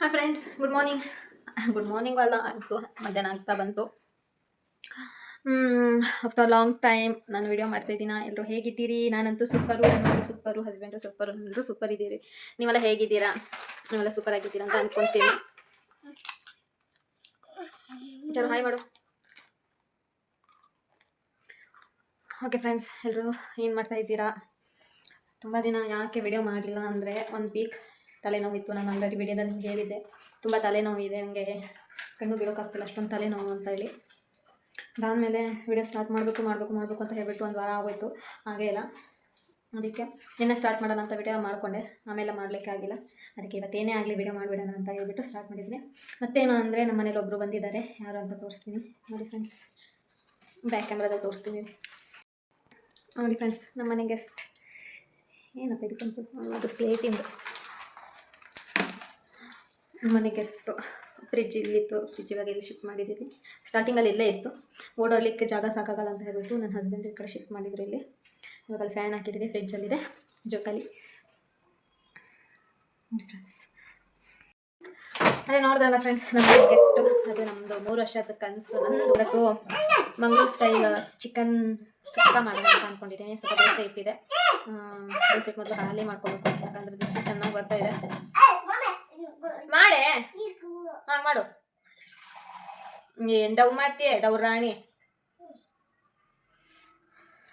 Hi friends good morning good morning ಅಲ್ಲ ಆಯಿತು ಮಧ್ಯಾಹ್ನ ಆಗ್ತಾ ಬಂತು ಆಫ್ಟರ್ ಲಾಂಗ್ ಟೈಮ್ ನಾನು ವಿಡಿಯೋ ಮಾಡ್ತಾಯಿದ್ದೀನ ಎಲ್ಲರೂ ಹೇಗಿದ್ದೀರಿ? ನಾನಂತೂ ಸೂಪರು ನನ್ನ ಸೂಪರು ಹಸ್ಬೆಂಡು ಸೂಪರು ಎಲ್ಲರೂ ಸೂಪರ್ ಇದ್ದೀರಿ. ನೀವೆಲ್ಲ ಹೇಗಿದ್ದೀರಾ? ನೀವೆಲ್ಲ ಸೂಪರ್ ಆಗಿದ್ದೀರಾ ಅಂತ ಅಂದ್ಕೊತೀನಿ ಚಲೋ ಹಾಯ್ ಮಾಡು. ಓಕೆ ಫ್ರೆಂಡ್ಸ್ ಎಲ್ಲರೂ ಏನು ಮಾಡ್ತಾ ಇದ್ದೀರಾ? ತುಂಬ ದಿನ ಯಾಕೆ ವಿಡಿಯೋ ಮಾಡಿಲ್ಲ ಅಂದರೆ ಒಂದು ವೀಕ್ ತಲೆನೋವಿತ್ತು. ನಾನು ಆಲ್ರೆಡಿ ವಿಡಿಯೋದಲ್ಲಿ ನಿಮ್ಗೆ ಹೇಳಿದ್ದೆ. ತುಂಬ ತಲೆನೋವಿದೆ ನನಗೆ ಕಣ್ಣು ಬಿಡೋಕ್ಕಾಗ್ತಿಲ್ಲ ಅಷ್ಟೊಂದು ತಲೆನೋವು ಅಂತ ಹೇಳಿ. ಅದಾದಮೇಲೆ ವಿಡಿಯೋ ಸ್ಟಾರ್ಟ್ ಮಾಡಬೇಕು ಮಾಡಬೇಕು ಮಾಡಬೇಕು ಅಂತ ಹೇಳಿಬಿಟ್ಟು ಒಂದು ವಾರ ಆಗೋಯ್ತು. ಹಾಗೇ ಇಲ್ಲ. ಅದಕ್ಕೆ ನಿನ್ನೆ ಸ್ಟಾರ್ಟ್ ಮಾಡೋಣ ಅಂತ ವಿಡಿಯೋ ಮಾಡಿಕೊಂಡೆ. ಆಮೇಲೆ ಮಾಡಲಿಕ್ಕೆ ಆಗಿಲ್ಲ. ಅದಕ್ಕೆ ಇವತ್ತೇನೇ ಆಗಲಿ ವಿಡಿಯೋ ಮಾಡಿಬಿಡೋಣ ಅಂತ ಹೇಳ್ಬಿಟ್ಟು ಸ್ಟಾರ್ಟ್ ಮಾಡಿದ್ದೀನಿ ಮತ್ತೇನು ಅಂದರೆ ನಮ್ಮ ಮನೇಲಿ ಒಬ್ಬರು ಬಂದಿದ್ದಾರೆ. ಯಾರು ಅಂತ ತೋರಿಸ್ತೀನಿ. ನೋಡಿ ಫ್ರೆಂಡ್ಸ್ ಬ್ಯಾಕ್ ಕ್ಯಾಮ್ರಾದಲ್ಲಿ ತೋರಿಸ್ತೀನಿ. ನೋಡಿ ಫ್ರೆಂಡ್ಸ್ ನಮ್ಮ ಮನೆ ಗೆಸ್ಟ್ ಏನಪ್ಪ ಇದು? ಅದು ಸ್ಲೇಟಿಂದು ಮನೆ ಗೆಸ್ಟು ಫ್ರಿಜ್ ಇಲ್ಲಿತ್ತು ಫ್ರಿಜ್ ಇವಾಗ ಇಲ್ಲಿ ಶಿಫ್ಟ್ ಮಾಡಿದ್ದೀವಿ ಸ್ಟಾರ್ಟಿಂಗಲ್ಲಿ ಇಲ್ಲೇ ಇತ್ತು. ಓಡಾಡಲಿಕ್ಕೆ ಜಾಗ ಸಾಕಾಗಲ್ಲ ಅಂತ ಹೇಳ್ಬಿಟ್ಟು ನನ್ನ ಹಸ್ಬೆಂಡ್ ಈ ಕಡೆ ಶಿಫ್ಟ್ ಮಾಡಿದ್ರು ಇಲ್ಲಿ. ಇವಾಗ ಅಲ್ಲಿ ಫ್ಯಾನ್ ಹಾಕಿದ್ದೀನಿ ಫ್ರಿಜ್ಜಲ್ಲಿದೆ ಜೋಕಾಲಿ. ಅದೇ ನೋಡಿದ್ರಲ್ಲ ಫ್ರೆಂಡ್ಸ್ ನಮ್ಮ ಗೆಸ್ಟು ಅದು ನಮ್ಮದು ಮೂರು ವರ್ಷದ ಕನಸು. ನಂದು ಇವತ್ತು ಮಂಗಳೂರು ಸ್ಟೈಲ್ ಚಿಕನ್ ಸುಕ್ಕ ಮಾಡೋಣ ಅಂತ ಅಂದ್ಕೊಂಡಿದ್ದೀನಿ ಸ್ವಲ್ಪ ದೋಸೆ ಇಟ್ಟಿದೆ ದೋಸೆ ಮೊದಲು ಹಾಲಿ ಮಾಡ್ಕೋಬೇಕು. ಯಾಕಂದ್ರೆ ದೋಸೆ ಚೆನ್ನಾಗಿ ಬರ್ತಾ ಇದೆ. ಮಾಡೆ. ಹಾ ಮಾಡು. ಏನ್ ಡವ್ ಮಾಡ್ತೀಯ ಡವ್ ರಾಣಿ?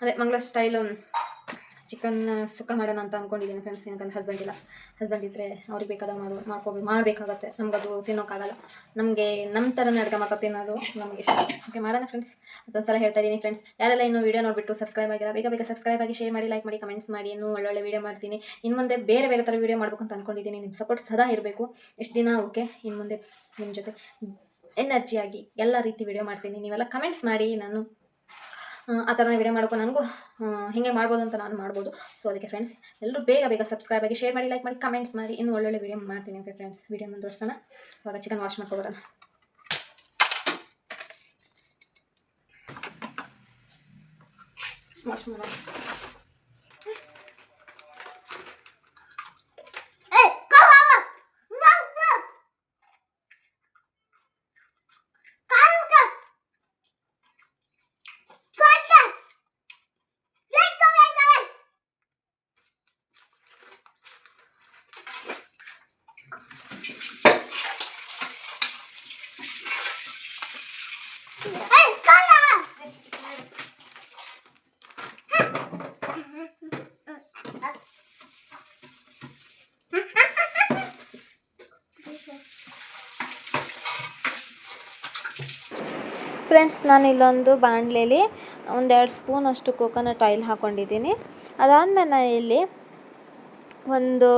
ಅದೇ ಮಂಗಳ ಸ್ಟೈಲ್ ಚಿಕನ್ ಸುಕ್ಕ ಮಾಡೋಣ ಅಂತ ಅಂದ್ಕೊಂಡಿದ್ದೀನಿ ಫ್ರೆಂಡ್ಸ್ ಏನಕ್ಕೆ ಹಸ್ಬೆಂಡ್ ಇಲ್ಲ ಹಸ್ಬೆಂಡ್ ಇದ್ದರೆ ಅವ್ರಿಗೆ ಬೇಕಾದ ಮಾಡು ಮಾಡ್ಕೋಬೇಕು ಮಾಡಬೇಕಾಗತ್ತೆ. ಅದು ತಿನ್ನೋಕ್ಕಾಗಲ್ಲ. ನಮಗೆ ನಮ್ಮ ಥರನೇ ಅಡುಗೆ ಮಾಡ್ಕೊ ತಿನ್ನೋದು ನಮಗೆ ಇಷ್ಟ. ಓಕೆ ಮಾಡೋಣ ಫ್ರೆಂಡ್ಸ್ ಅದೊಂದು ಸಲ ಹೇಳ್ತಾ ಇದ್ದೀನಿ ಫ್ರೆಂಡ್ಸ್ ಯಾರೆಲ್ಲ ಇನ್ನೂ ವೀಡಿಯೋ ನೋಡಿಬಿಟ್ಟು ಸಬ್ಸ್ಕ್ರೈಬ್ ಆಗಿಲ್ಲ, ಬೇಗ ಬೇಗ ಸಬ್ಸ್ಕ್ರೈಬ್ ಆಗಿ ಶೇರ್ ಮಾಡಿ ಲೈಕ್ ಮಾಡಿ ಕಮೆಂಟ್ಸ್ ಮಾಡಿ. ಇನ್ನೂ ಒಳ್ಳೊಳ್ಳೆ ವೀಡಿಯೋ ಮಾಡ್ತೀನಿ. ಇನ್ನು ಮುಂದೆ ಬೇರೆ ಬೇರೆ ಥರ ವೀಡಿಯೋ ಮಾಡಬೇಕು ಅಂತ ಅಂದ್ಕೊಂಡಿದ್ದೀನಿ ನಿಮ್ಮ ಸಪೋರ್ಟ್ ಸದಾ ಇರಬೇಕು. ಇಷ್ಟು ದಿನ ಓಕೆ ಇನ್ನು ಮುಂದೆ ನಿಮ್ಮ ಜೊತೆ ಎನರ್ಜಿಯಾಗಿ ಎಲ್ಲ ರೀತಿ ವೀಡಿಯೋ ಮಾಡ್ತೀನಿ. ನೀವೆಲ್ಲ ಕಮೆಂಟ್ಸ್ ಮಾಡಿ, ನಾನು ಆ, ಥರ ವಿಡಿಯೋ ಮಾಡೋಕ್ಕೂ ನನಗೂ. ಹಿಂಗೆ ಮಾಡ್ಬೋದು ಅಂತ ನಾನು ಮಾಡ್ಬೋದು. ಸೊ ಅದಕ್ಕೆ ಫ್ರೆಂಡ್ಸ್ ಎಲ್ಲರೂ ಬೇಗ ಬೇಗ ಸಬ್ಸ್ಕ್ರೈಬ್ ಆಗಿ ಶೇರ್ ಮಾಡಿ ಲೈಕ್ ಮಾಡಿ ಕಮೆಂಟ್ಸ್ ಮಾಡಿ. ಇನ್ನು ಒಳ್ಳೊಳ್ಳೆ ವಿಡಿಯೋ ಮಾಡ್ತೀನಿ ಓಕೆ ಫ್ರೆಂಡ್ಸ್ ವಿಡಿಯೋ ಮುಂದುವರ್ಸೋಣ ಇವಾಗ ಚಿಕನ್ ವಾಶ್ ಮಾಡ್ಕೊಬರೋಣ. ವಾಶ್ ಮಾಡೋಣ. ಫ್ರೆಂಡ್ಸ್, ನಾನು ಇಲ್ಲೊಂದು ಬಾಣಲೆಯಲ್ಲಿ ಒಂದೆರಡು ಸ್ಪೂನ್ ಅಷ್ಟು ಕೋಕೋನಟ್ ಆಯಿಲ್ ಹಾಕ್ಕೊಂಡಿದ್ದೀನಿ ಅದಾದಮೇಲೆ ನಾನು ಇಲ್ಲಿ ಒಂದು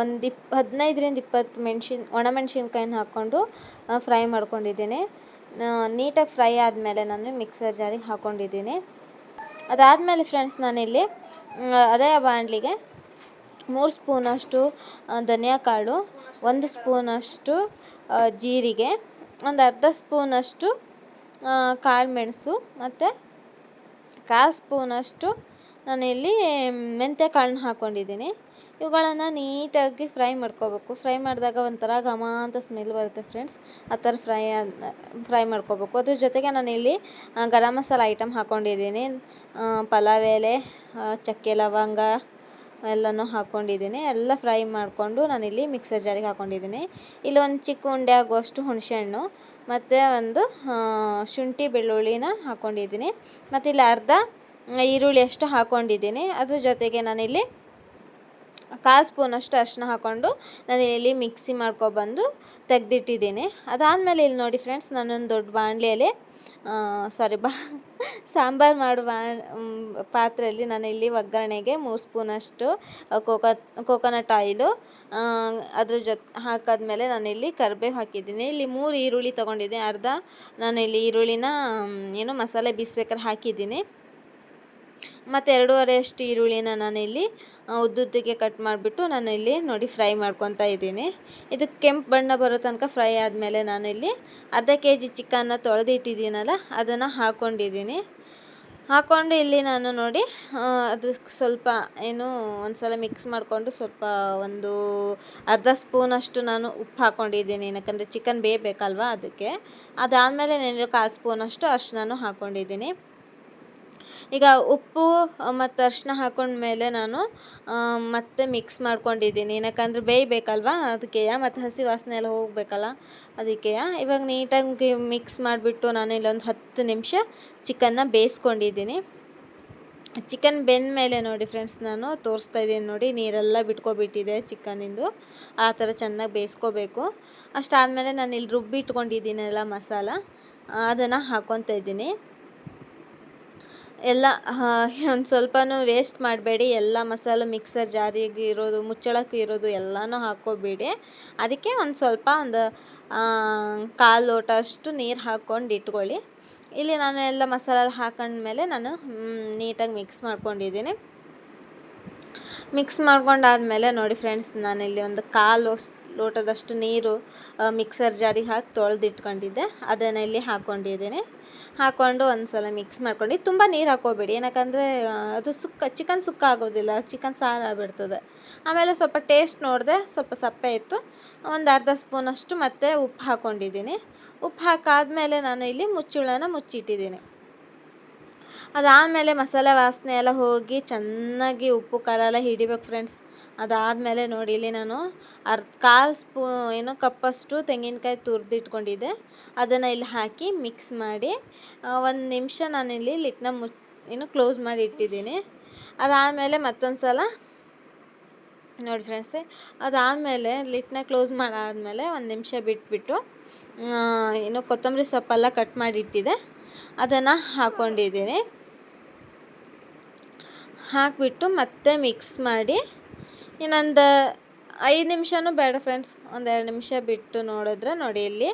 ಒಂದು ಇಪ್, ಹದಿನೈದರಿಂದ ಇಪ್ಪತ್ತು ಮೆಣ್ಸಿನ, ಒಣಮೆಣ್ಸಿನ್ಕಾಯಿನ ಹಾಕ್ಕೊಂಡು ಫ್ರೈ ಮಾಡ್ಕೊಂಡಿದ್ದೀನಿ. ನೀಟಾಗಿ ಫ್ರೈ ಆದಮೇಲೆ ನಾನು ಮಿಕ್ಸರ್ ಜಾರಿಗೆ ಹಾಕ್ಕೊಂಡಿದ್ದೀನಿ ಅದಾದಮೇಲೆ ಫ್ರೆಂಡ್ಸ್ ನಾನಿಲ್ಲಿ ಅದೇ ಬಾಣಲಿಗೆ ಮೂರು ಸ್ಪೂನಷ್ಟು ಧನಿಯಾ ಕಾಳು, ಒಂದು ಸ್ಪೂನಷ್ಟು ಜೀರಿಗೆ, ಒಂದು ಅರ್ಧ ಸ್ಪೂನಷ್ಟು ಕಾಳು ಮೆಣಸು ಮತ್ತು ಕಾಲು ಸ್ಪೂನಷ್ಟು ನಾನಿಲ್ಲಿ ಮೆಂತ್ಯ ಕಾಳನ್ನ ಹಾಕ್ಕೊಂಡಿದ್ದೀನಿ ಇವುಗಳನ್ನು ನೀಟಾಗಿ ಫ್ರೈ ಮಾಡ್ಕೋಬೇಕು. ಫ್ರೈ ಮಾಡಿದಾಗ ಒಂಥರ ಘಮ ಅಂತ ಸ್ಮೆಲ್ ಬರುತ್ತೆ ಫ್ರೆಂಡ್ಸ್. ಆ ಥರ ಫ್ರೈ ಫ್ರೈ ಮಾಡ್ಕೋಬೇಕು. ಅದ್ರ ಜೊತೆಗೆ ನಾನಿಲ್ಲಿ ಗರಂ ಮಸಾಲ ಐಟಮ್ ಹಾಕ್ಕೊಂಡಿದ್ದೀನಿ ಪಲಾವ್ ಎಲೆ ಚಕ್ಕೆ ಲವಂಗ ಎಲ್ಲನೂ ಹಾಕ್ಕೊಂಡಿದ್ದೀನಿ ಎಲ್ಲ ಫ್ರೈ ಮಾಡಿಕೊಂಡು ನಾನಿಲ್ಲಿ ಮಿಕ್ಸರ್ ಜಾರಿಗೆ ಹಾಕ್ಕೊಂಡಿದ್ದೀನಿ ಇಲ್ಲಿ ಒಂದು ಚಿಕ್ಕ ಉಂಡೆ ಆಗುವಷ್ಟು ಹುಣಸೆಹಣ್ಣು ಮತ್ತು ಒಂದು ಶುಂಠಿ ಬೆಳ್ಳುಳ್ಳಿನ ಹಾಕ್ಕೊಂಡಿದ್ದೀನಿ ಮತ್ತು ಇಲ್ಲಿ ಅರ್ಧ ಈರುಳ್ಳಿ ಅಷ್ಟು ಹಾಕ್ಕೊಂಡಿದ್ದೀನಿ ಅದ್ರ ಜೊತೆಗೆ ನಾನಿಲ್ಲಿ ಕಾಲು ಸ್ಪೂನಷ್ಟು ಅರಿಶಿನ ಹಾಕ್ಕೊಂಡು ನಾನು ಇಲ್ಲಿ ಮಿಕ್ಸಿ ಮಾಡ್ಕೊಬಂದು ತೆಗೆದಿಟ್ಟಿದ್ದೀನಿ. ಅದಾದಮೇಲೆ ಇಲ್ಲಿ ನೋಡಿ ಫ್ರೆಂಡ್ಸ್ ನಾನೊಂದು ದೊಡ್ಡ ಬಾಣಲೆಯಲ್ಲಿ ಸಾರಿ ಬಾ. ಸಾಂಬಾರು ಮಾಡುವ ಪಾತ್ರೆಯಲ್ಲಿ ನಾನು ಇಲ್ಲಿ ಒಗ್ಗರಣೆಗೆ ಮೂರು ಸ್ಪೂನಷ್ಟು ಕೋಕೋ, ಕೋಕೋನಟ್ ಆಯಿಲು ಅದ್ರ ಜೊತೆ, ಹಾಕಾದ್ಮೇಲೆ ನಾನಿಲ್ಲಿ ಕರಿಬೇವು ಹಾಕಿದ್ದೀನಿ. ಇಲ್ಲಿ ಮೂರು ಈರುಳ್ಳಿ ತೊಗೊಂಡಿದ್ದೆ, ಅರ್ಧ. ನಾನಿಲ್ಲಿ ಈರುಳ್ಳಿನ ಏನು ಮಸಾಲೆ ಬೀಸ್ಬೇಕಾದ್ರೆ ಹಾಕಿದ್ದೀನಿ. ಮತ್ತು ಎರಡೂವರೆ ಅಷ್ಟು ಈರುಳ್ಳಿನ ನಾನಿಲ್ಲಿ ಉದ್ದುದ್ದಕ್ಕೆ ಕಟ್ ಮಾಡಿಬಿಟ್ಟು ಇಲ್ಲಿ ನೋಡಿ ಫ್ರೈ ಮಾಡ್ಕೊತಾ ಇದ್ದೀನಿ. ಇದು ಕೆಂಪು ಬಣ್ಣ ಬರೋ ತನಕ ಫ್ರೈ ಆದಮೇಲೆ ನಾನಿಲ್ಲಿ ಅರ್ಧ ಕೆ ಜಿ ಚಿಕನ್ನ ತೊಳೆದಿಟ್ಟಿದ್ದೀನಲ್ಲ, ಅದನ್ನು ಹಾಕ್ಕೊಂಡಿದ್ದೀನಿ ಹಾಕ್ಕೊಂಡು ಇಲ್ಲಿ ನಾನು ನೋಡಿ ಅದು ಸ್ವಲ್ಪ ಏನು ಒಂದು ಸಲ ಮಿಕ್ಸ್ ಮಾಡಿಕೊಂಡು ಸ್ವಲ್ಪ ಒಂದು ಅರ್ಧ ಸ್ಪೂನಷ್ಟು ನಾನು ಉಪ್ಪು ಹಾಕ್ಕೊಂಡಿದ್ದೀನಿ ಯಾಕಂದರೆ ಚಿಕನ್ ಬೇಯಬೇಕಲ್ವ ಅದಕ್ಕೆ. ಅದಾದಮೇಲೆ ನಾನು ಕಾಲು ಸ್ಪೂನಷ್ಟು ನಾನು ಹಾಕ್ಕೊಂಡಿದ್ದೀನಿ ಈಗ ಉಪ್ಪು ಮತ್ತು ಅರಿಶಿನ ಹಾಕೊಂಡ್ಮೇಲೆ ನಾನು ಮತ್ತೆ ಮಿಕ್ಸ್ ಮಾಡ್ಕೊಂಡಿದ್ದೀನಿ. ಏನಕ್ಕಂದ್ರೆ ಬೇಯಬೇಕಲ್ವ ಅದಕ್ಕೆ ಮತ್ತು ಹಸಿ ವಾಸನೆ ಎಲ್ಲ ಹೋಗಬೇಕಲ್ಲ? ಅದಕ್ಕೆ ಇವಾಗ ನೀಟಾಗಿ ಮಿಕ್ಸ್ ಮಾಡಿಬಿಟ್ಟು ನಾನು ಇಲ್ಲೊಂದು ಹತ್ತು ನಿಮಿಷ ಚಿಕನ್ನ ಬೇಯಿಸ್ಕೊಂಡಿದ್ದೀನಿ. ಚಿಕನ್ ಬೆಂದ ಮೇಲೆ ನೋಡಿ ಫ್ರೆಂಡ್ಸ್ ನಾನು ತೋರಿಸ್ತಾ ಇದ್ದೀನಿ ನೋಡಿ. ನೀರೆಲ್ಲ ಬಿಟ್ಕೊಬಿಟ್ಟಿದೆ ಚಿಕನಿಂದು ಆ ಥರ ಚೆನ್ನಾಗಿ ಬೇಯಿಸ್ಕೋಬೇಕು. ಅಷ್ಟಾದಮೇಲೆ ನಾನು ಇಲ್ಲಿ ರುಬ್ಬಿ ಇಟ್ಕೊಂಡಿದ್ದೀನಲ್ಲ ಮಸಾಲ ಅದನ್ನು ಹಾಕ್ಕೊತಾ ಇದ್ದೀನಿ. ಎಲ್ಲ ಒಂದು ಸ್ವಲ್ಪನೂ ವೇಸ್ಟ್ ಮಾಡಬೇಡಿ. ಎಲ್ಲ ಮಸಾಲೆ ಮಿಕ್ಸರ್ ಜಾರಿಗೆ ಇರೋದು, ಮುಚ್ಚಳಕ್ಕೆ ಇರೋದು ಎಲ್ಲನೂ ಹಾಕ್ಕೋಬೇಡಿ. ಅದಕ್ಕೆ ಒಂದು ಸ್ವಲ್ಪ ಒಂದು ಕಾಲು ಲೋಟ ಅಷ್ಟು ನೀರು ಹಾಕ್ಕೊಂಡು ಇಟ್ಕೊಳ್ಳಿ. ಇಲ್ಲಿ ನಾನು ಎಲ್ಲ ಮಸಾಲೆ ಹಾಕೊಂಡ್ಮೇಲೆ ನಾನು ನೀಟಾಗಿ ಮಿಕ್ಸ್ ಮಾಡ್ಕೊಂಡಿದ್ದೀನಿ. ಮಿಕ್ಸ್ ಮಾಡ್ಕೊಂಡಾದ್ಮೇಲೆ ನೋಡಿ ಫ್ರೆಂಡ್ಸ್ ನಾನಿಲ್ಲಿ ಒಂದು ಕಾಲು ಲೋಟದಷ್ಟು ನೀರು ಮಿಕ್ಸರ್ ಜಾರಿಗೆ ಹಾಕಿ ತೊಳೆದಿಟ್ಕೊಂಡಿದ್ದೆ. ಅದನ್ನು ಇಲ್ಲಿ ಹಾಕ್ಕೊಂಡಿದ್ದೇನೆ. ಹಾಕ್ಕೊಂಡು ಒಂದು ಸಲ ಮಿಕ್ಸ್ ಮಾಡ್ಕೊಂಡು, ತುಂಬ ನೀರು ಹಾಕೋಬೇಡಿ ಏನಕ್ಕಂದರೆ ಅದು ಸುಕ್ಕ ಚಿಕನ್ ಸುಕ್ಕ ಆಗೋದಿಲ್ಲ ಚಿಕನ್ ಸಾರು ಆಗಿಬಿಡ್ತದೆ. ಆಮೇಲೆ ಸ್ವಲ್ಪ ಟೇಸ್ಟ್ ನೋಡಿದೆ, ಸ್ವಲ್ಪ ಸಪ್ಪೆ ಇತ್ತು. ಒಂದು ಅರ್ಧ ಸ್ಪೂನಷ್ಟು ಮತ್ತೆ ಉಪ್ಪು ಹಾಕ್ಕೊಂಡಿದ್ದೀನಿ. ಉಪ್ಪು ಹಾಕಾದಮೇಲೆ ನಾನು ಇಲ್ಲಿ ಮುಚ್ಚುಳನ ಮುಚ್ಚಿಟ್ಟಿದ್ದೀನಿ. ಅದಾದಮೇಲೆ ಮಸಾಲೆ ವಾಸನೆ ಎಲ್ಲ ಹೋಗಿ ಚೆನ್ನಾಗಿ ಉಪ್ಪು ಖಾರ ಎಲ್ಲ ಹಿಡಿಬೇಕು ಫ್ರೆಂಡ್ಸ್ ಅದಾದಮೇಲೆ ನೋಡಿ, ಇಲ್ಲಿ ನಾನು ಅರ್ಧ ಕಾಲು ಸ್ಪೂ, ಏನೋ ಕಪ್ಪಷ್ಟು ತೆಂಗಿನಕಾಯಿ ತುರಿದಿಟ್ಕೊಂಡಿದ್ದೆ ಅದನ್ನು ಇಲ್ಲಿ ಹಾಕಿ ಮಿಕ್ಸ್ ಮಾಡಿ ಒಂದು ನಿಮಿಷ ನಾನಿಲ್ಲಿ ಲಿಟ್ನ ಮುಚ್ ಏನು ಕ್ಲೋಸ್ ಮಾಡಿ ಇಟ್ಟಿದ್ದೀನಿ. ಅದಾದಮೇಲೆ ಮತ್ತೊಂದು ಸಲ ನೋಡಿ ಫ್ರೆಂಡ್ಸ್ ಅದಾದಮೇಲೆ ಲಿಟ್ನ ಕ್ಲೋಸ್ ಮಾಡಾದಮೇಲೆ ಒಂದು ನಿಮಿಷ ಬಿಟ್ಬಿಟ್ಟು ಏನು ಕೊತ್ತಂಬರಿ ಸೊಪ್ಪೆಲ್ಲ ಕಟ್ ಮಾಡಿ ಇಟ್ಟಿದ್ದೆ. ಅದನ್ನು ಹಾಕ್ಕೊಂಡಿದ್ದೀನಿ ಹಾಕಿಬಿಟ್ಟು ಮತ್ತೆ ಮಿಕ್ಸ್ ಮಾಡಿ ಇನ್ನೊಂದು ಐದು ನಿಮಿಷನೂ ಬೇಡ ಫ್ರೆಂಡ್ಸ್ ಒಂದೆರಡು ನಿಮಿಷ ಬಿಟ್ಟು ನೋಡಿದ್ರೆ ನೋಡಿ ಇಲ್ಲಿ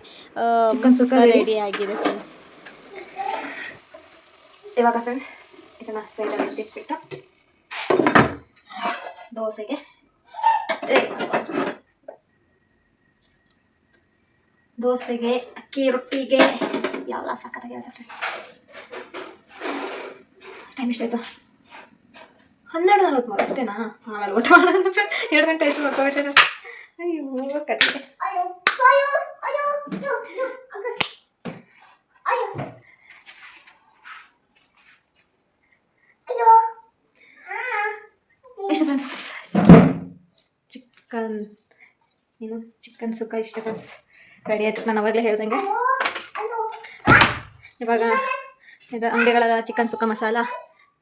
ರೆಡಿ ಆಗಿದೆ ಫ್ರೆಂಡ್ಸ್ ಇವಾಗ ಫ್ರೆಂಡ್ಸ್ ಇದನ್ನು ಸೈಡಲ್ಲಿ ಎತ್ತಿಟ್ಬಿಟ್ಟು ದೋಸೆಗೆ ದೋಸೆಗೆ ಅಕ್ಕಿ ರೊಟ್ಟಿಗೆ ಎಲ್ಲ ಸಖತ್ತಾಗಿರುತ್ತೆ ಟೈಮ್ ಎಷ್ಟಾಯ್ತು? ಹನ್ನೆರಡು ನಲ್ವತ್ಮೂರು ಅಷ್ಟೇನಾ? ಆಮೇಲೆ ಊಟ ಮಾಡೋದು ಎರಡು ಗಂಟೆ ಆಯಿತು ಮಕ್ಕಳು ಅಯ್ಯೋ ಕತೆ. ಇಷ್ಟ ಫ್ರೆಂಡ್ಸ್ ಚಿಕನ್ ಏನು? ಚಿಕನ್ ಸುಕ್ಕ ಇಷ್ಟ ಫ್ರೆಂಡ್ಸ್ ರೆಡಿ ಆಯ್ತು. ನಾನು ಅವಾಗಲೇ ಹೇಳ್ದಂಗೆ. ಇವಾಗ ಇದು ಅಂಗಡಿಗಳ ಚಿಕನ್ ಸುಕ್ಕ ಮಸಾಲ.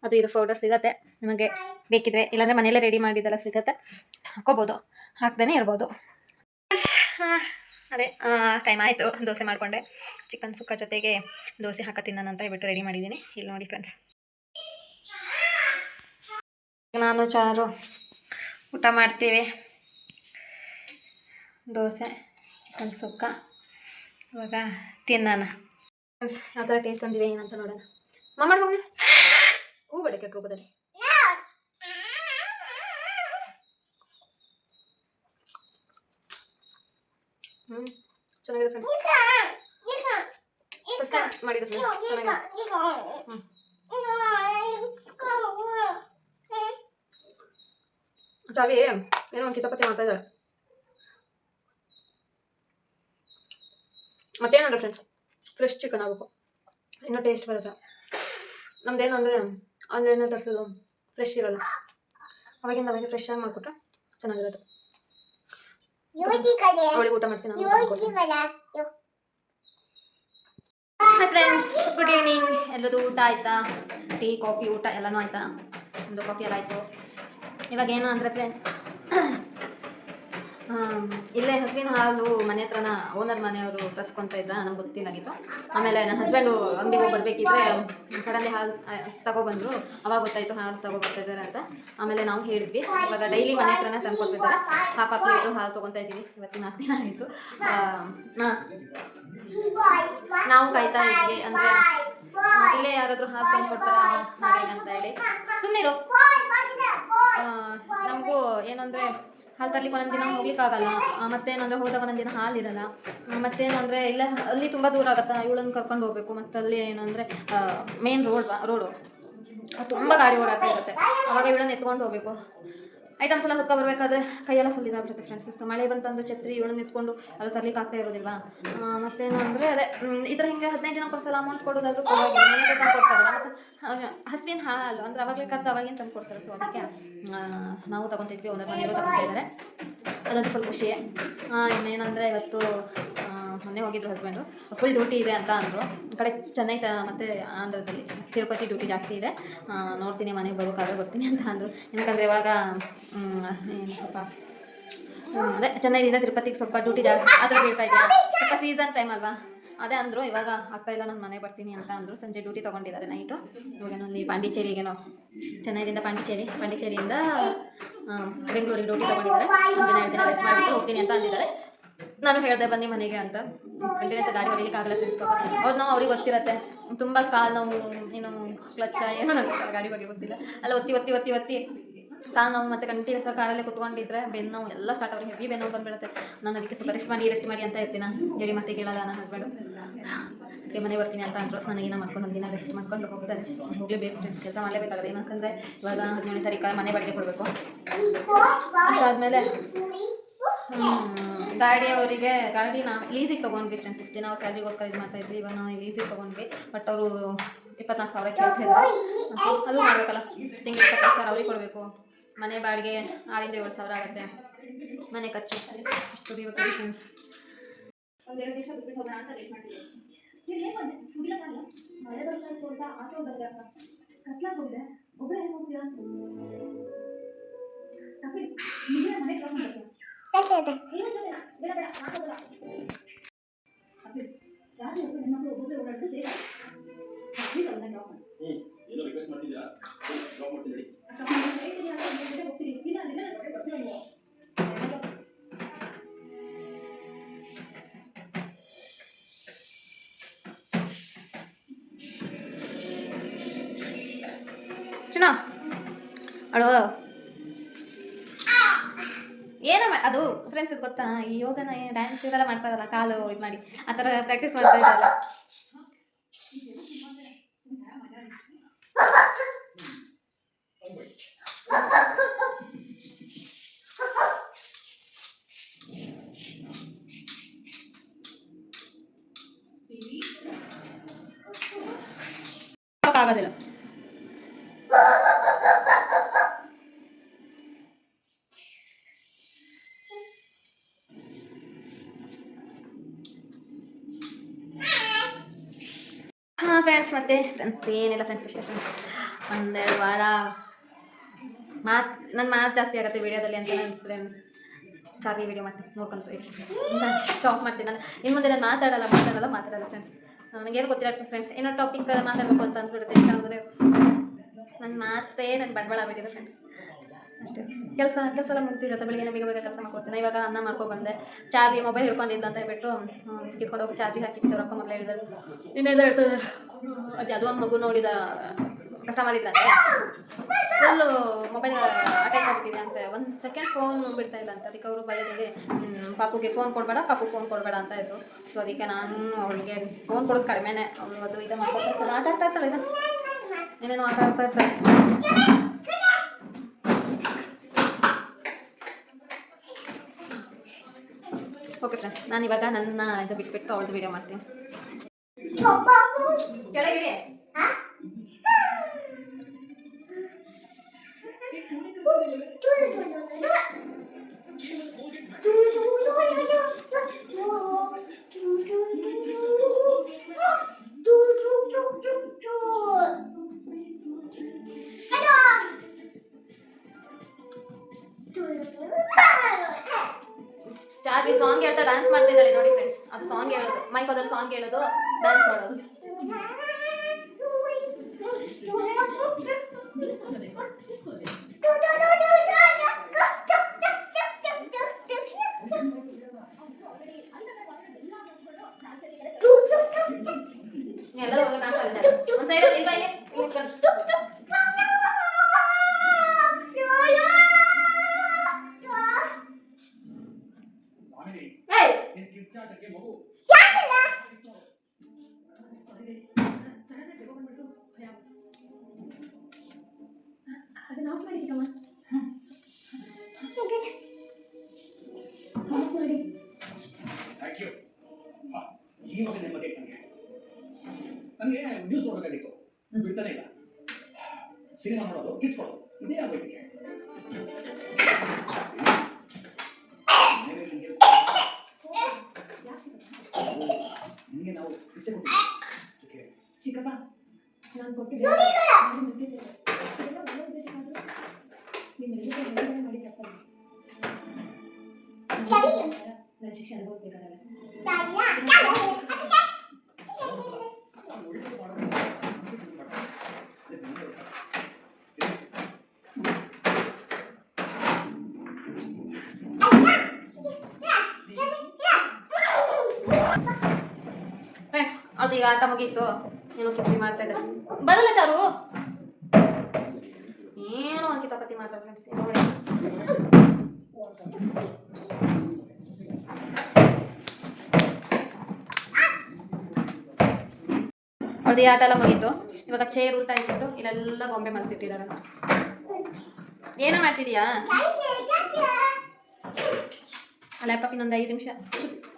ಅದು ಇದು ಪೌಡರ್ ಸಿಗತ್ತೆ. ನಿಮಗೆ ಬೇಕಿದ್ರೆ ಇಲ್ಲಾಂದರೆ ಮನೆಯಲ್ಲೇ ರೆಡಿ ಮಾಡಿದ್ದೆಲ್ಲ ಸಿಗತ್ತೆ. ಹಾಕೋಬೋದು. ಹಾಕ್ದೇ ಇರ್ಬೋದು. ಅದೇ ಟೈಮ್ ಆಯಿತು. ದೋಸೆ ಮಾಡಿಕೊಂಡೆ. ಚಿಕನ್ ಸುಕ್ಕ ಜೊತೆಗೆ ದೋಸೆ ಹಾಕ ತಿನ್ನೋಣ ಅಂತ ಹೇಳ್ಬಿಟ್ಟು ರೆಡಿ ಮಾಡಿದ್ದೀನಿ. ಇಲ್ಲಿ ನೋಡಿ ಫ್ರೆಂಡ್ಸ್ ನಾನು, ಚಾರು, ಊಟ ಮಾಡ್ತೀವಿ. ದೋಸೆ, ಚಿಕನ್ ಸುಕ್ಕ. ಇವಾಗ ತಿನ್ನೋಣ. ಯಾವ ಥರ ಟೇಸ್ಟ್ ಬಂದಿದೆ ಏನಂತ ನೋಡೋಣ. ಮಮ್ಮ ಮಮ್ಮಿ ಹೂ ಬೇಡ ಕೆಟ್ಟ ರೂಪದಲ್ಲಿ ಚೆನ್ನಾಗಿದೆ ಫ್ರೆಂಡ್ಸ್ ಮಾಡಿದ್ದು ಫ್ರೆಂಡ್ಸ್ ಚೆನ್ನಾಗಿದೆ. ಚಾವಿ ಏನೋ ಒಂದು ಕಿತಾಪತಿ ಮಾಡ್ತಾ ಇದ್ದಾಳೆ. ಮತ್ತೇನಲ್ಲ ಫ್ರೆಂಡ್ಸ್ ಫ್ರೆಶ್ ಚಿಕನ್ ಆಗಬೇಕು. ಇನ್ನೂ ಟೇಸ್ಟ್ ಬರುತ್ತೆ ನಮ್ದೇನು ಅಂದರೆ ಆನ್ಲೈನಲ್ಲಿ ತರಿಸೋದು ಫ್ರೆಶ್ ಇರೋಲ್ಲ. ಅವಾಗಿಂದ ಅವಾಗ ಫ್ರೆಶ್ ಆಗಿ ಮಾಡಿಕೊಟ್ರೆ ಚೆನ್ನಾಗಿರುತ್ತೆ. ಅವಳಿಗೆ ಊಟ ಮಾಡ್ತೀನಿ. ಹಾಯ್ ಫ್ರೆಂಡ್ಸ್ ಗುಡ್ ಈವ್ನಿಂಗ್ ಎಲ್ಲದು ಊಟ ಆಯ್ತಾ? ಟೀ ಕಾಫಿ ಊಟ ಎಲ್ಲನೂ ಆಯ್ತಾ? ಒಂದು ಕಾಫಿ ಎಲ್ಲ ಆಯಿತು? ಇವಾಗ ಏನು ಅಂದರೆ ಫ್ರೆಂಡ್ಸ್ ಇಲ್ಲೇ ಹಸುವಿನ ಹಾಲು ಮನೆ ಹತ್ರನ ಓನರ್ ಮನೆಯವರು ತರ್ಸ್ಕೊತಾ ಇದ್ರ, ನಂಗೆ ಗೊತ್ತಿಲ್ಲಾಗಿತ್ತು. ಆಮೇಲೆ ನನ್ನ ಹಸ್ಬೆಂಡು ಅಂಗಡಿಗೆ ಹೋಗಿ ಬರಬೇಕಿದ್ರೆ ಸಡನ್ಲಿ ಹಾಲು ತಗೊಬಂದರು. ಅವಾಗ ಗೊತ್ತಾಯಿತು ಹಾಲು ತಗೊಬರ್ತಾ ಇದ್ದಾರೆ ಅಂತ. ಆಮೇಲೆ ನಾವು ಹೇಳಿದ್ವಿ. ಇವಾಗ ಡೈಲಿ ಮನೆ ಹತ್ರನೇ ತಂದ್ಕೊಡ್ತಿದ್ದಾರೆ. ಹಾಪ್ ಲೀಟ್ರ್ ಹಾಲು ತೊಗೊತಾ ಇದ್ದೀವಿ ಇವತ್ತು ನಾಲ್ಕು ದಿನ ಆಯಿತು. ನಾವು ಕಾಯ್ತಾ ಇದ್ವಿ. ಅಂದರೆ ಇಲ್ಲೇ ಯಾರಾದರೂ ಹಾಲು ತಂದು ಕೊಡ್ತಾರ ಮನೆಗೆ ಅಂತ ಹೇಳಿ. ಸುಮ್ಮನೆ ನಮಗೂ ಏನಂದರೆ ಹಾಲು ತರ್ಲಿಕ್ಕೆ ಒಂದೊಂದು ದಿನ ಹೋಗ್ಲಿಕ್ಕೆ ಆಗಲ್ಲ ಆ, ಮತ್ತೇನಂದ್ರೆ ಹೋದಾಗ ಒಂದೊಂದು ದಿನ ಹಾಲು ಇರಲ್ಲ ಮತ್ತೇನಂದರೆ ಇಲ್ಲ ಅಲ್ಲಿ ತುಂಬ ದೂರ ಆಗುತ್ತೆ. ಇವಳನ್ನು ಕರ್ಕೊಂಡು ಹೋಗ್ಬೇಕು. ಮತ್ತು ಅಲ್ಲಿ ಏನಂದರೆ ಮೇನ್ ರೋಡ್ ರೋಡು ತುಂಬ ಗಾಡಿ ಓಡಾಡ್ತಾ ಇರುತ್ತೆ. ಅವಾಗ ಇವಳನ್ನ ಎತ್ಕೊಂಡು ಹೋಗ್ಬೇಕು. ಐಟಮ್ಸ್ ಎಲ್ಲ ಹೊತ್ಕೊ ಬರಬೇಕಾದ್ರೆ ಕೈಯೆಲ್ಲ ಫುಲ್ ಇದಾಗ್ಬಿಡುತ್ತೆ ಫ್ರೆಂಡ್ಸ್ ಸೊ ಮಳೆ ಬಂತಂದು ಛತ್ರಿ ಏಳು ನಿಂತ್ಕೊಂಡು ಅದು ತರ್ಲಿಕ್ಕೆ ಆಗ್ತಾ ಇರೋದಿಲ್ಲ ಮತ್ತೇನು ಅಂದರೆ ಅದೇ ಈ ಥರ ಹಿಂಗೆ ಹದಿನೈದು ದಿನಕ್ಕೊಂದ್ಸಲ ಅಮೌಂಟ್ ಕೊಡೋದಾದ್ರೂ ಕೊಡ್ತಾರಲ್ಲ ಮತ್ತು ಹಸಿನ ಹಾಲು ಅಂದರೆ ಅವಾಗಲೇ ಖರ್ಚು ಅವಾಗೇನು ತಂದು ಕೊಡ್ತಾರೆ. ಸೊ ಅದಕ್ಕೆ ನಾವು ತಗೊತಿದ್ವಿ ಒಂದೊಂದು ಮನೆಯವರು ತಗೊತಾ ಇದ್ದಾರೆ. ಅದೊಂದು ಫುಲ್ ಖುಷಿ. ಆ, ಇನ್ನೇನಂದರೆ ಇವತ್ತು ಮೊನ್ನೆ ಹೋಗಿದ್ರು ಹಸ್ಬೆಂಡು ಫುಲ್ ಡ್ಯೂಟಿ ಇದೆ ಅಂತ ಅಂದರು. ಕಡೆ ಚೆನ್ನೈ ತ ಮತ್ತು ಆಂಧ್ರದಲ್ಲಿ ತಿರುಪತಿ ಡ್ಯೂಟಿ ಜಾಸ್ತಿ ಇದೆ. ನೋಡ್ತೀನಿ ಮನೆಗೆ ಬರೋಕ್ಕಾದ್ರೆ ಬರ್ತೀನಿ ಅಂತ ಅಂದರು. ಯಾಕಂದರೆ ಇವಾಗ ಮ್, ಏನು ಸ್ವಲ್ಪ ಹ್ಮ್, ಅದೇ ಚೆನ್ನೈದಿಂದ ತಿರುಪತಿಗೆ ಸ್ವಲ್ಪ ಡ್ಯೂಟಿ ಜಾಸ್ತಿ ಆದರೆ ಬೀಳ್ತಾ ಇದ್ದಾರೆ? ಸ್ವಲ್ಪ ಸೀಸನ್ ಟೈಮ್ ಅಲ್ವಾ? ಅದೇ ಅಂದರು ಇವಾಗ ಇಲ್ಲ ನಾನು ಮನೆಗೆ ಬರ್ತೀನಿ ಅಂತ ಅಂದರು. ಸಂಜೆ ಡ್ಯೂಟಿ ತೊಗೊಂಡಿದ್ದಾರೆ ನೈಟು ಇವಾಗೇನೋ ಈ ಪಾಂಡಿಚೇರಿಗೇನೋ ಚೆನ್ನೈದಿಂದ ಪಾಂಡಿಚೇರಿ ಪಾಂಡಿಚೇರಿಯಿಂದ ಆ, ಬೆಂಗಳೂರಿಗೆ ಡ್ಯೂಟಿ ತೊಗೊಂಡಿದ್ದಾರೆ. ಹೋಗ್ತೀನಿ ಅಂತ ಅಂದಿದ್ದಾರೆ. ನಾನು ಹೇಳಿದೆ ಬನ್ನಿ ಮನೆಗೆ ಅಂತ. ಕಂಟಿನ್ಯೂಸ್ ಗಾಡಿ ಹೊಡಿಲಿಕ್ಕೆ ಆಗಲ್ಲ ಫ್ರೆಂಡ್ಸ್ ಅವ್ರು ನಾವು ಅವ್ರಿಗೆ ಗೊತ್ತಿರತ್ತೆ. ತುಂಬ ಕಾಲು ನೋವು, ಏನು ಕ್ಲಚ್ಚ, ಏನೋ ನನಗೆ ಗಾಡಿ ಬಗ್ಗೆ ಗೊತ್ತಿಲ್ಲ. ಅಲ್ಲ, ಒತ್ತಿ ಒತ್ತಿ ಒತ್ತಿ ಒತ್ತಿ. ಕಾಲು ನೋವು ಮತ್ತು ಕಂಟಿನ್ಯೂಸ್ ಕಾರಲ್ಲೇ ಕುತ್ಕೊಂಡಿದ್ರೆ ಬೆನ್ನು ನೋವು ಎಲ್ಲ ಸ್ಟಾರ್ಟ್ ಅವ್ರಿಗೆ ಹೆವಿ ಬೆನ್ನು ಬಂದ್ಬಿಡುತ್ತೆ. ನಾನು ಅದಕ್ಕೆ ಸ್ವಲ್ಪ ರೆಸ್ಟ್ ಮಾಡಿ ರೆಸ್ಟ್ ಮಾಡಿ ಅಂತ ಇರ್ತೀನಿ. ಹೇಳಿ ಮತ್ತೆ ಕೇಳಲ್ಲ ನನ್ನ ಹಸ್ಬೆಂಡು ಅದಕ್ಕೆ ಮನೆ ಬರ್ತೀನಿ ಅಂತ ಅಂದ್ರು. ನನಗೇನೋ ಮಾಡ್ಕೊಂಡು ಒಂದಿನ ರೆಸ್ಟ್ ಮಾಡ್ಕೊಂಡು ಹೋಗ್ತಾರೆ. ಹೋಗ್ಲೇಬೇಕು ಫ್ರೆಂಡ್ಸ್ ಕೆಲಸ ಮಾಡಲೇಬೇಕಾಗುತ್ತೆ ಏನಂತಂದರೆ ಇವಾಗ ಹದಿನೇಳನೇ ತಾರೀಕು, ಮನೆ ಬಾಡಿಗೆ ಕೊಡಬೇಕು. ಅದಾದಮೇಲೆ ಗಾಡಿ ಅವರಿಗೆ ಗಾಡಿನ ಲೀಸಿಗೆ ತೊಗೊಂಡ್ವಿ ಫ್ರೆಂಡ್ಸ್ ಇಷ್ಟು ದಿನ ಅವ್ರು ಸ್ಯಾಲ್ರಿಗೋಸ್ಕರ ಇದು ಮಾಡ್ತಾ ಇದ್ವಿ. ಇವಾಗ ನಾವು ಲೀಸಿಗೆ ತೊಗೊಂಡ್ವಿ. ಬಟ್ ಅವರು ಇಪ್ಪತ್ನಾಲ್ಕು ಸಾವಿರ ಕೇಳ್ತಿದ್ರು. ಅದು ಮಾಡಬೇಕಲ್ಲ. ತಿಂಗಳು ಇಪ್ಪತ್ನಾಲ್ಕು ಸಾವಿರ ಅವ್ರಿಗೆ ಕೊಡಬೇಕು. ಮನೆ ಬಾಡಿಗೆ ಆರಿಂದ ಏಳು ಸಾವಿರ ಆಗುತ್ತೆ. ಮನೆ ಖರ್ಚು. ಇಷ್ಟು ಇವತ್ತು ಫ್ರೆಂಡ್ಸ್ ಒಬ್ಬರೇ ಹೆಂಗೆ ಹೋಗ್ತೀರಾ ತಪ್ಪಿ ಏನು ಅದು ಫ್ರೆಂಡ್ಸ್ ಇದು ಗೊತ್ತಾ, ಈ ಯೋಗನ ಡ್ಯಾನ್ಸ್ ಇವೆಲ್ಲ ಮಾಡ್ತಾರಲ್ಲ, ಕಾಲು ಇದು ಮಾಡಿ ಆ ಥರ ಪ್ರಾಕ್ಟೀಸ್ ಮಾಡ್ತಾ ಇದ್ದಾರೆ. ಫ್ರೆಂಡ್ಸ್ ಮತ್ತೆ ಫ್ರೆಂಡ್ಸ್ ಏನಿಲ್ಲ ಫ್ರೆಂಡ್ಸ್ ಇಷ್ಟ ಫ್ರೆಂಡ್ಸ್ ಒಂದೆರಡು ವಾರ ಮಾತು ನನ್ನ ಮಾತು ಜಾಸ್ತಿ ಆಗುತ್ತೆ ವೀಡಿಯೋದಲ್ಲಿ ಅಂತ ನನ್ನ ಫ್ರೆಂಡ್ಸ್ ಸಾರಿ ವೀಡಿಯೋ ಮತ್ತೆ ನೋಡ್ಕೊಂಡು ಇರಿ ಸ್ಟಾಪ್ ಮಾಡ್ತೀನಿ ನಾನು ಇನ್ನು ಮುಂದೆ ನಾನು ಮಾತಾಡಲ್ಲ ಮಾತಾಡಲ್ಲ ಮಾತಾಡಲ್ಲ ಫ್ರೆಂಡ್ಸ್ ನನಗೇನು ಗೊತ್ತಿಲ್ಲ ಫ್ರೆಂಡ್ಸ್ ಏನೋ ಟಾಪಿಕ್ ಮಾತಾಡಬೇಕು ಅಂತ ಅನ್ಸ್ಬಿಡುತ್ತೆ ಯಾಕಂದರೆ ನನ್ನ ಮಾತೇ ನನ್ನ ಬಂಡವಾಳ ಬಿಟ್ಟಿದೆ ಫ್ರೆಂಡ್ಸ್ ಅಷ್ಟೇ. ಕೆಲಸ ಕೆಲಸ ಎಲ್ಲ ಮುಗ್ದಿರುತ್ತೆ. ಬೆಳಿಗ್ಗೆ ಬೇಗ ಬೇಗ ಕೆಲಸ ಮಾಡ್ಕೊಡ್ತೀನಿ. ಇವಾಗ ಅನ್ನ ಮಾಡ್ಕೊ ಬಂದೆ. ಚಾರ್ಜಿ ಮೊಬೈಲ್ ಹಿಡ್ಕೊಂಡಿದ್ದು ಅಂತ ಹೇಳ್ಬಿಟ್ಟು ಇಟ್ಕೊಂಡು ಹೋಗಿ ಚಾರ್ಜಿಗೆ ಹಾಕಿಬಿಟ್ಟು ರೊಕ್ಕ ಮೊದಲು ಹೇಳಿದರು. ಇನ್ನೇನು ಹೇಳ್ತದೆ ಅದು ಅದು ಒಂದು ಮಗು ನೋಡಿದ ಕಸ್ಟಮರ್ ಇದ್ದಂತೆ ಫುಲ್ಲು ಮೊಬೈಲ್ ಅಟ್ಯಾಚ್ ಮಾಡ್ತೀನಿ ಅಂತ. ಒಂದು ಸೆಕೆಂಡ್ ಫೋನ್ ಬಿಡ್ತಾ ಇಲ್ಲ ಅಂತ. ಅದಕ್ಕೆ ಅವರು ಬೈದಿಗೆ ಪಾಪುಗೆ ಫೋನ್ ಕೊಡಬೇಡ ಪಾಪು ಫೋನ್ ಕೊಡಬೇಡ ಅಂತ ಇದ್ರು. ಸೊ ಅದಕ್ಕೆ ನಾನು ಅವಳಿಗೆ ಫೋನ್ ಕೊಡೋದು ಕಡಿಮೆನೇ. ಅವಳು ಅದು ಇದು ಮಾಡ್ಕೊಂಡು ಆಟ ಆಡ್ತಾ ಇರ್ತಾಳೆ. ಇದು. ಏನೇನೋ ಆಟ ಆಡ್ತಾ ಓಕೆ ಫ್ರೆಂಡ್ಸ್ ನಾನು ಇವಾಗ ನನ್ನ ಇದು ಬಿಟ್ಬಿಟ್ಟು ಅವಳದು ವಿಡಿಯೋ ಮಾಡ್ತೀನಿ. ಕೆಳಗಿಡಿ ಚಾರ್ಜಿ ಸಾಂಗ್ ಹೇಳ್ತಾ ಡ್ಯಾನ್ಸ್ ಮಾಡ್ತಿದ್ದಾಳೆ ನೋಡಿ ಫ್ರೆಂಡ್ಸ್ ಅದು ಸಾಂಗ್ ಹೇಳೋದು. ಮೈಕ್ ಅದ್ರಲ್ಲಿ ಸಾಂಗ್ ಹೇಳೋದು ಡ್ಯಾನ್ಸ್ ಮಾಡೋದು. Beli. ಈಗ ಆಟ ಮುಗೀತು. ಏನೋ ಕಿಪ್ಪಿ ಮಾಡ್ತಾ ಇದ್ದಾರೆ. ಬರಲ್ಲ ಚಾರು. ಏನು ಒಂದು ಕಿತಾಪತಿ ಮಾಡ್ತಾರೆ ನೋಡಿ ಅವ್ರದ್ದು ಆಟ ಎಲ್ಲ ಮುಗೀತು. ಇವಾಗ ಚೇರ್ ಊಟ ಇಟ್ಬಿಟ್ಟು ಇಲ್ಲೆಲ್ಲ ಬೊಂಬೆ ಮನ್ಸಿಟ್ಟಿದ್ದಾರೆ ಏನೋ ಮಾಡ್ತಿದೀಯಾ? ಲ್ಯಾಪ್ಟಾಪ್ ಇನ್ನೊಂದು ಐದು ನಿಮಿಷ.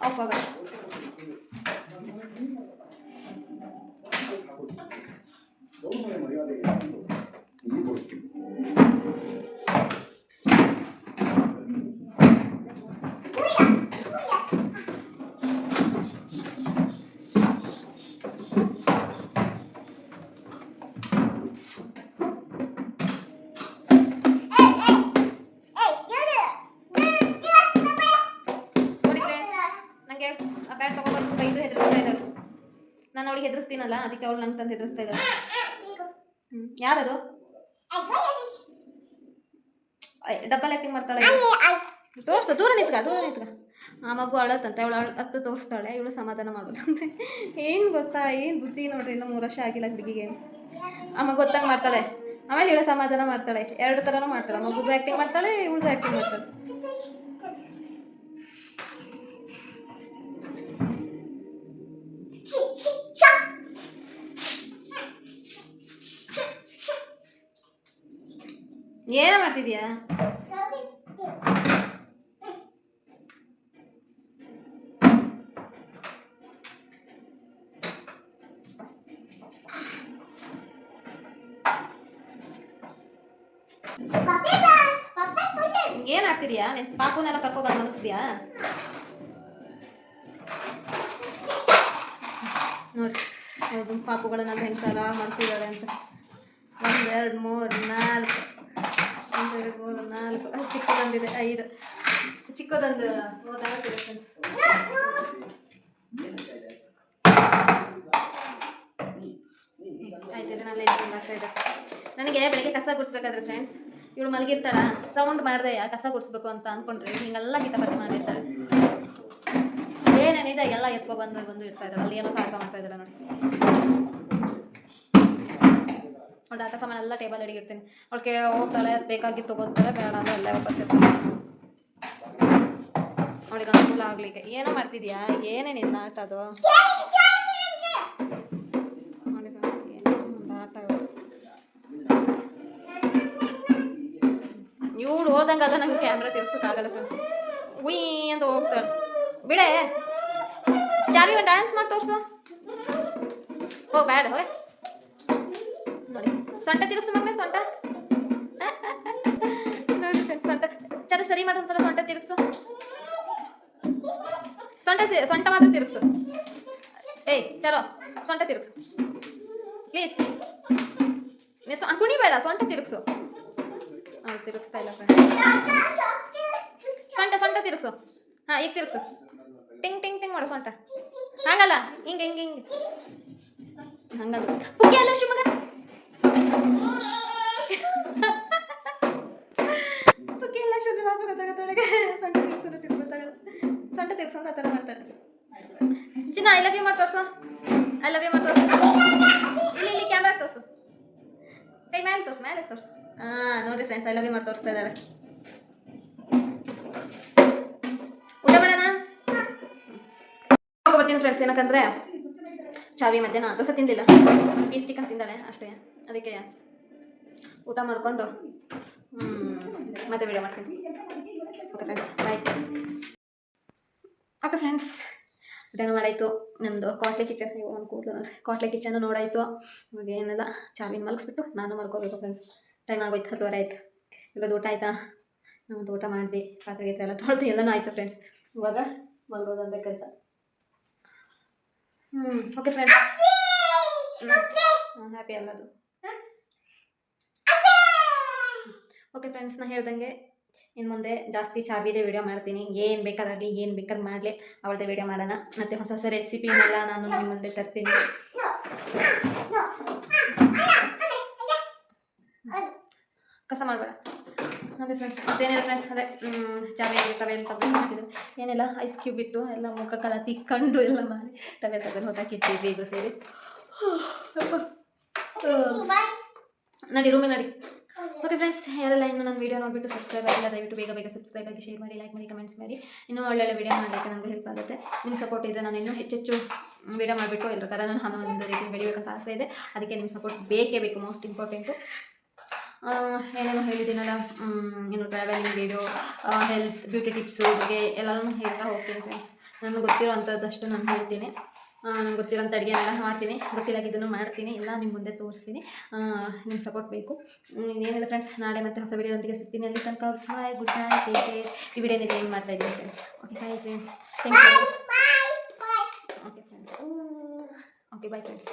ಆಫ್ ಆಗ ನಾನು ಅದಕ್ಕೆ ಅವಳು ನಂಗೆ ತಂದೆ ತೋರಿಸ್ತಾ ಇದ್ದಾಳೆ. ಹ್ಞೂ ಯಾರದು? ಡಬ್ಬಲ್ ಆ್ಯಕ್ಟಿಂಗ್ ಮಾಡ್ತಾಳೆ ತೋರ್ಸ್ತ ದೂರ ನಿಂತ್ಕ ದೂರ ನಿಂತ್ಕ. ಆ ಮಗು ಅಳತ್ತಂತೆ ಅವಳು ಅಳ ಹತ್ತು ತೋರಿಸ್ತಾಳೆ, ಇವಳು ಸಮಾಧಾನ ಮಾಡೋದಂತೆ. ಏನು ಗೊತ್ತಾ, ಏನು ಬುದ್ಧಿ ನೋಡ್ರಿ, ಇನ್ನೂ ಮೂರು ವರ್ಷ ಆಗಿಲ್ಲ ಹುಡುಗಿಗೆ. ಆ ಮಗು ಗೊತ್ತಂಗೆ ಮಾಡ್ತಾಳೆ. ಆಮೇಲೆ ಇವಳು ಸಮಾಧಾನ ಮಾಡ್ತಾಳೆ. ಎರಡು ಥರನೂ ಮಾಡ್ತಾಳೆ. ಮಗುದು ಆ್ಯಕ್ಟಿಂಗ್ ಮಾಡ್ತಾಳೆ, ಇವಳದು ಆ್ಯಕ್ಟಿಂಗ್ ಮಾಡ್ತಾಳೆ. ಏನೋ ಮಾಡ್ತಿದ್ಯಾ? ಏನು ಆಗ್ತಿದ್ಯಾ ನಿನ್ ಪಾಪುನೆಲ್ಲ ಕರ್ಕೋಗ ಮಲಗಿಸ್ತೀಯಾ? ನೋಡಿ ಹೌದು ಪಾಪುಗಳನ್ನೆಲ್ಲ ಹೆಂಗೆ ಸಲ ಅಂತ. ಒಂದು, ಎರಡು, ಮೂರು, ನಾಲ್ಕು. ಒಂದು ಮೂರು, ನಾಲ್ಕು. ಚಿಕ್ಕದೊಂದಿದೆ, ಐದು. ಚಿಕ್ಕದೊಂದು ಓದಾಗ್ತಿದೆ ಫ್ರೆಂಡ್ಸ್ ಆಯ್ತು ಇದನ್ನೆಲ್ಲ ಇದು. ಮಾಡ್ತಾ ನನಗೆ ಬೆಳಿಗ್ಗೆ ಕಸ ಗುಡ್ಸ್ಬೇಕಾದ್ರೆ ಫ್ರೆಂಡ್ಸ್ ಇವಳು ಮಲಗಿರ್ತಾಳ ಸೌಂಡ್ ಮಾಡಿದೆ ಕಸ ಗುಡಿಸ್ಬೇಕು ಅಂತ ಅಂದ್ಕೊಂಡ್ರೆ ಹಿಂಗೆಲ್ಲ ಕಿತಾಪತಿ ಮಾಡಿರ್ತಾಳೆ ಏನೇನಿದೆ, ಎಲ್ಲ ಎತ್ಕೊಬಂದು ಬಂದು ಇರ್ತಾ ಇದ್ದಾಳೆ. ಅಲ್ಲಿ ಏನೋ ಸಾಹಸ ಮಾಡ್ತಾ ಇದ್ದಾಳೆ ನೋಡಿ. ಆಟ ಸಾಮಾನು ಎಲ್ಲ ಟೇಬಲ್ ಅಡಿಗೆ ಇಡ್ತೀನಿ. ಅವಳಿಗೆ ಹೋಗ್ತಾಳೆ ಬೇಕಾಗಿ ತೊಗೋತಾಳೆ ಬೇಡ ಅಂದ್ರೆ ಎಲ್ಲ ವಾಪಸ್ ಇರ್ತಾಳೆ ಅವಳಿಗೆ ಅನುಕೂಲ ಆಗ್ಲಿಕ್ಕೆ ಏನೋ ಮಾಡ್ತಿದ್ಯಾ? ಏನೇ ನಿನ್ನ ಆಟ ಅದು? ಇವಳು ಹೋದಂಗಲ್ಲ ನಂಗೆ ಕ್ಯಾಮ್ರಾ ತಿರ್ಸೋಕ್ಕಾಗಲ್ಲ ಫ್ರೆಂಡ್ಸ್ ಉಯ್ ಅಂತ ಹೋಗ್ತಾರೆ ಬಿಡೆ. ಚಾವಿ ಡ್ಯಾನ್ಸ್ ಮಾಡಿ ತೋರಿಸು. ಓ ಬ್ಯಾಡ ಸೊಂಟ ತಿರುಗಿಸು ಮಗನೇ ಸೊಂಟ ನೋಡಿ ಸರ್ ಸೊಂಟ ಚರ ಸರಿ ಮಾಡು ಒಂದ್ಸಲ ಸೊಂಟ ತಿರುಗಿಸು ಸೊಂಟ ಸಿ ಸೊಂಟ ಮಾತ್ರ ತಿರುಗಿಸು ಏಯ್ ಚಲೋ ಸೊಂಟ ತಿರುಗಿಸು ಪ್ಲೀಸ್ ನೀವು ಸೊಂ ಕುಣಿಬೇಡ ಸೊಂಟ ತಿರುಗಿಸು ಅವ್ರು ತಿರುಗಿಸ್ತಾ ಇಲ್ಲ ಫ್ರೆಂಡ್ ಸೊಂಟ ಸೊಂಟ ತಿರುಗಿಸು ಹಾಂ ಈಗ ತಿರುಗಿಸು ಟಿಂಗ್ ಟಿಂಗ್ ಟಿಂಗ್ ಮಾಡು ಸೊಂಟ ಹಂಗಲ್ಲ ಮೇಲೆ ತೋರಿಸು ಹಾಂ ನೋಡಿರಿ ಫ್ರೆಂಡ್ಸ್ ಐ ಲವ್ ಯು ಮಾಡಿ ತೋರಿಸ್ತಾ ಇದ್ದಾರೆ. ಊಟ ಮಾಡೋಣ? ಬರ್ತೀನಿ ಫ್ರೆಂಡ್ಸ್ ಏನಕ್ಕಂದ್ರೆ ಚಾವಿ ಮಧ್ಯಾಹ್ನ, ದೋಸೆ ತಿನ್ನಲಿಲ್ಲ ಪೀಸ್ ಚಿಕನ್ ತಿಂದಾಳೆ ಅಷ್ಟೇ. ಅದಕ್ಕೆ ಊಟ ಮಾಡಿಕೊಂಡು ಮತ್ತೆ ವಿಡಿಯೋ ಮಾಡ್ತೀನಿ. Okay friends bye okay friends ಊಟನೂ ಮಾಡಾಯಿತು. ನಮ್ಮದು ಕಾಟ್ಲೆ ಕಿಚನ್ ಒಂದು ಕೂದಲು ಕಾಟ್ಲೆ ಕಿಚನ್ ನೋಡಾಯಿತು. ಇವಾಗ ಏನೆಲ್ಲ ಚಾವಿನ ಮಲಗಿಸ್ಬಿಟ್ಟು ನಾನು ಮಲ್ಕೋಬೇಕು ಫ್ರೆಂಡ್ಸ್ ಟೈಮ್ ಆಗೋಯ್ತು ಹತ್ತುವರೆ ಆಯಿತು. ಇವಾಗ ಊಟ ಆಯಿತಾ? ನಮ್ಮದು ಊಟ ಮಾಡಿದ್ವಿ ಪಾತ್ರೆ ಗೀತ್ರೆ ಎಲ್ಲ ತೊಳೆದು ಎಲ್ಲನೂ ಆಯಿತು ಫ್ರೆಂಡ್ಸ್ ಇವಾಗ ಮಲ್ಗೋದು ಅಂತ ಕೆಲಸ ಹ್ಞೂ ಓಕೆ ಫ್ರೆಂಡ್ಸ್ ಹ್ಯಾಪಿ ಅಲ್ಲದು ಓಕೆ ಫ್ರೆಂಡ್ಸ್ ನಾನು ಹೇಳ್ದಂಗೆ ಇನ್ನು ಮುಂದೆ ಜಾಸ್ತಿ ಚಾಬಿದೆ ವಿಡಿಯೋ ಮಾಡ್ತೀನಿ. ಏನು ಬೇಕಾದಾಗಲಿ, ಏನು ಬೇಕಾದ್ರೆ ಮಾಡಲಿ. ಅವಳದೇ ವೀಡಿಯೋ ಮಾಡೋಣ. ಮತ್ತು ಹೊಸ ಹೊಸ ರೆಸಿಪಿನೆಲ್ಲ ನಾನು ನಿಮ್ಮ ಮುಂದೆ ತರ್ತೀನಿ. ಕಸ ಮಾಡಬೇಡ. ಅದೇ ಫ್ರೆಂಡ್ಸ್ ಅದೇನಿಲ್ಲ ಫ್ರೆಂಡ್ಸ್ ಅದೇ ಚಾವಿ ತವೆ ಅಂತ ಹಾಕಿದ್ರು. ಏನೆಲ್ಲ ಐಸ್ ಕ್ಯೂಬ್ ಇತ್ತು. ಎಲ್ಲ ಮುಖಕ್ಕೆಲ್ಲ ತಿಕ್ಕೊಂಡು ಎಲ್ಲ ಮಾಡಿ ತವೆ ತಗೊಂಡು ಹೋದಾಕಿದ್ದೀವಿ ಇಬ್ಬರು ಸೇರಿ. ನಡಿ ರೂಮಿ ನಡಿ. ಓಕೆ ಫ್ರೆಂಡ್ಸ್ ಯಾರೆಲ್ಲ ಇನ್ನು ನನ್ನ ವೀಡಿಯೋ ನೋಡಿಬಿಟ್ಟು ಸಬ್ಸ್ಕ್ರೈಬ್ ಆಗಿಲ್ಲ, ದಯವಿಟ್ಟು ಬೇಗ ಬೇಗ ಸಬ್ಸ್ಕ್ರೈಬ್ ಆಗಿ ಶೇರ್ ಮಾಡಿ ಲೈಕ್ ಮಾಡಿ ಕಮೆಂಟ್ಸ್ ಮಾಡಿ. ಇನ್ನೂ ಒಳ್ಳೊಳ್ಳೆ ವೀಡಿಯೋ ಮಾಡಲಿಕ್ಕೆ ನನಗೆ ಹೆಲ್ಪ್ ಆಗುತ್ತೆ. ನಿಮ್ಮ ಸಪೋರ್ಟ್ ಇದ್ದರೆ ನಾನು ಇನ್ನೂ ಹೆಚ್ಚೆಚ್ಚು ವೀಡಿಯೋ ಮಾಡಿಬಿಟ್ಟು ಎಲ್ಲರ ಥರ ನಾನು ಹನ್ನೊಂದು ರೀತಿ ಬೆಳಿಬೇಕಂತ ಆಸೆ ಇದೆ. ಅದಕ್ಕೆ ನಿಮ್ಮ ಸಪೋರ್ಟ್ ಬೇಕೇ ಬೇಕು ಮೋಸ್ಟ್ ಇಂಪಾರ್ಟೆಂಟು ಏನೇನು ಹೇಳಿದ್ದೀನಲ್ಲ ಏನು travelling video health beauty tips ಬಗ್ಗೆ ಎಲ್ಲನೂ ಹೇಳ್ತಾ ಹೋಗ್ತೀನಿ ಫ್ರೆಂಡ್ಸ್ ನನಗೆ ಗೊತ್ತಿರೋವಂಥದ್ದಷ್ಟು ನಾನು ಹೇಳ್ತೀನಿ. ನನಗೆ ಅಡುಗೆ ಎಲ್ಲ ಮಾಡ್ತೀನಿ. ಗೊತ್ತಿಲ್ಲಾಗಿದ್ದನ್ನು ಮಾಡ್ತೀನಿ. ಎಲ್ಲ ನಿಮ್ಮ ಮುಂದೆ ತೋರಿಸ್ತೀನಿ. ನಿಮ್ಮ ಸಪೋರ್ಟ್ ಬೇಕು. ಇನ್ನೇನಿಲ್ಲ ಏನಿಲ್ಲ ಫ್ರೆಂಡ್ಸ್ ನಾಳೆ ಮತ್ತೆ ಹೊಸ ವಿಡಿಯೋದೊಂದಿಗೆ ಸಿಗ್ತೀನಿ. ಅಲ್ಲಿ ತನಕ bye good night take care ಈ ವಿಡಿಯೋನ ಏನು ಮಾಡ್ತಾ ಇದ್ದೀನಿ friends okay bye friends thank you okay friends okay bye friends